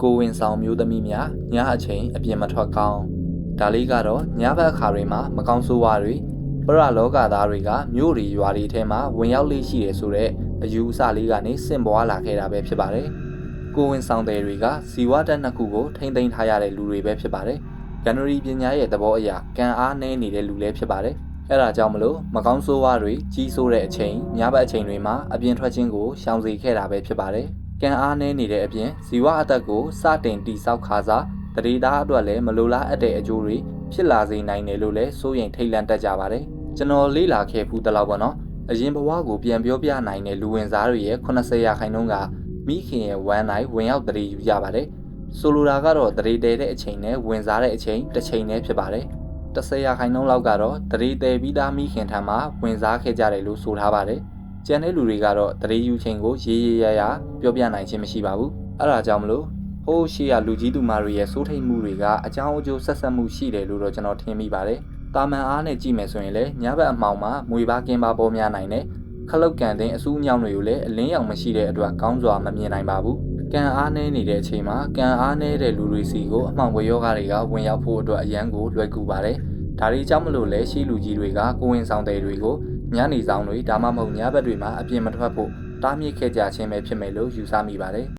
ကိုဝင်ဆောင်မျိုးသမီးများညအချိန်အပြင်မထွက်ကောင်းဒါလေးကတော့ညဘက်အခါတွေမှာမကောင်းဆိုးဝါးတွေပရလောကသားတွေကမြို့တွေရွာတွေထဲမှာဝင်ရောက်လေးရှိတယ်ဆိုတဲ့အယူအဆလေးကနေစင်ပွားလာခဲ့တာပဲဖြစ်ပါတယ်ကိုဝင်ဆောင်တဲ့တွေကဇီဝတက်နှစ်ခုကိုထိမ့်သိမ်းထားရတဲ့လူတွေပဲဖြစ်ပါတယ်ဂန္ဓရီပညာရဲ့သဘောအရကံအားနည်းနေတဲ့လူလည်းဖြစ်ပါတယ်အဲ့ဒါကြောင့်မလို့မကောင်းဆိုးဝါးတွေကြီးဆိုးတဲ့အချိန်ညဘက်အချိန်တွေမှာအပြင်ထွက်ခြင်းကိုရှောင်စေခဲ့တာပဲဖြစ်ပါတယ်။ ကံအားနည်းနေတဲ့အပြင်ဇီဝအသက်ကိုစတင်တိဆောက်ခါစားတတိသားအတွက်လည်းမလိုလားအပ်တဲ့အကျိုးတွေဖြစ်လာစေနိုင်တယ်လို့လည်းစိုးရင်ထိတ်လန့်တတ်ကြပါတယ်။ကျွန်တော်လေးလာခဲ့ဖူးတလောက်ပေါ့နော်။အရင်ဘဝကိုပြန်ပြောပြနိုင်တဲ့လူဝင်စားတွေရဲ့80ရာခိုင်နှုန်းကမိခင်ရဲ့ဝမ်းနိုင်ဝင်ရောက်တရေယူကြပါတယ်။ဆိုလိုတာကတော့တရေတဲတဲ့အချိန်နဲ့ဝင်စားတဲ့အချိန်တစ်ချိန်နဲ့ဖြစ်ပါတယ်။10ရာခိုင်နှုန်းလောက်ကတော့တရေတဲပြီးသားမိခင်ထံမှာဝင်စားခဲ့ကြတယ်လို့ဆိုထားပါတယ်။ ကျန်တဲ့လူတွေကတော့တရေယူချိန်ကိုရေးရေးရရပြောပြနိုင်ခြင်းမရှိပါဘူး။အဲဒါကြောင့်မလို့ဟိုးရှိရလူကြီးသူမတွေရဲ့စိုးထိတ်မှုတွေကအကြောင်းအကျိုးဆက်ဆက်မှုရှိတယ်လို့တော့ကျွန်တော်ထင်မိပါတယ်။တာမန်အားနဲ့ကြည့်မယ်ဆိုရင်လည်းညဘက်အမှောင်မှာမွေပါကင်းပါပေါ်များနိုင်တဲ့ခလုတ်ကန်တဲ့အစူးအညောင်တွေကိုလည်းအလင်းရောင်မရှိတဲ့အတွက်ကောင်းစွာမမြင်နိုင်ပါဘူး။ကံအားနည်းနေတဲ့အချိန်မှာကံအားနည်းတဲ့လူတွေစီကိုအမှောင်ဝေယောဂတွေကဝင်ရောက်ဖို့အတွက်အရန်ကိုလွယ်ကူပါတယ်။ဒါတွေကြောင့်မလို့လဲရှိလူကြီးတွေကကိုဝင်ဆောင်တဲ့တွေကို ညနေဆောင်တွေဒါမှမဟုတ်ညဘက်တွေမှာအပြင်မထွက်ဖို့တားမြစ်ခဲ့ကြခြင်းပဲဖြစ်မယ်လို့ယူဆမိပါတယ်